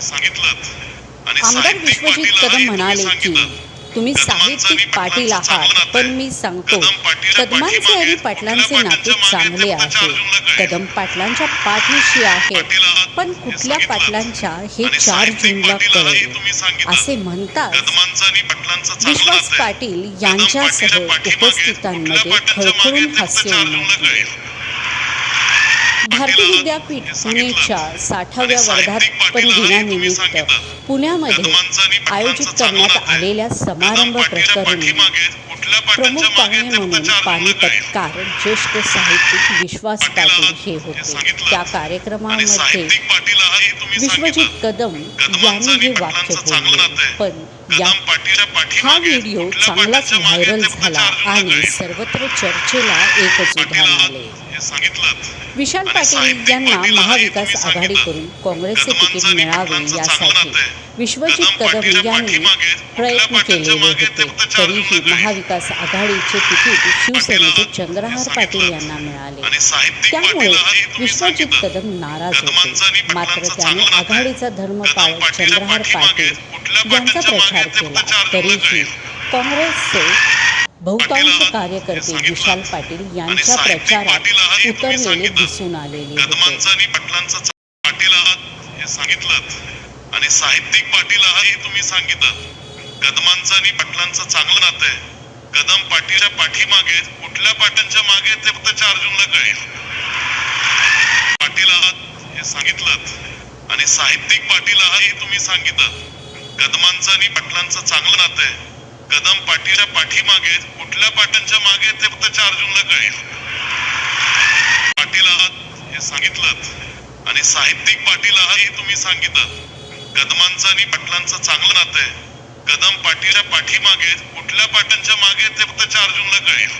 आमदार विश्वजित कदम म्हणाले की. तुम्ही साहित्यिक पाटील आहात पण मी. सांगतो कदमांचे आणि पाटलांचे नाते चांगले आहे. कदम पाटलांच्या पाठीशी आहे पण कुठल्या. पाटलांच्या हे चार जूनला कळेल. असे म्हणतात विश्वास. पाटील यांच्यासह उपस्थितांमध्ये खळखळून हास्य पाटील विद्यापीठ. पुणेच्या साठाव्या वर्धापन दिनानिमित्त. पुण्यामध्ये आयोजित करण्यात. आलेल्या समारंभ प्रकरणी प्रमुख पाहुणे म्हणून. पानिपतकार ज्येष्ठ साहित्यिक विश्वास पाटील हे होते. त्या कार्यक्रमामध्ये विश्वजित. कदम यांनी हे वाक्य बोलले. पण या हा व्हिडिओ चांगलाच व्हायरल झाला आणि. सर्वत्र चर्चेला एकच उदाहरण आले. विशाल पाटील यांना महाविकास तुम्ही आघाडी सांगितलं. करून काँग्रेसचे तिकीट मिळावे यासाठी. विश्वजित कदम यांनी प्रयत्न केलेले होते तरीही. महाविकास आघाडीचे तिकीट शिवसेनेचे चंद्रहार पाटील. यांना मिळाले त्यामुळे विश्वजित. कदम नाराज होते मात्र त्याने. आघाडीचा धर्म पाळत चंद्रहार पाटील यांचा प्रचार केला तरीही. काँग्रेसचे बहुतांश आहात, कार्यकर्ते. विशाल पाटील यांच्या साहित्यिक प्रचारात उतरलेले. दिसून आलेले होते. आणि पाटलांचं चा- पाटील आहात हे सांगितलं. आणि साहित्यिक पाटील आहे हे तुम्ही सांगितलं. कदमांचं आणि पाटलांचं चांगलं नातं आहे. कदम पाटीलच्या पाठीमागे कुठल्या पाटांच्या मागे ते फक्त चार जूनला कळेल. पाटील आहात हे सांगितलं. आणि साहित्यिक पाटील आहे हे तुम्ही सांगितलं. कदमांचं आणि पाटलांचं चांगलं नातं आहे. कदम पाठीच्या पाठीमागे कुठल्या पाटांच्या मागे ते फक्त चार जूनला कळेल. पाटील आहात हे सांगितलं. आणि साहित्यिक पाटील आहात हे तुम्ही सांगितलं. कदमांचं आणि पाटलांचं चांगलं नातं आहे. कदम पाटीच्या पाठीमागे कुठल्या पाटांच्या मागे ते फक्त चार जूनला कळेल.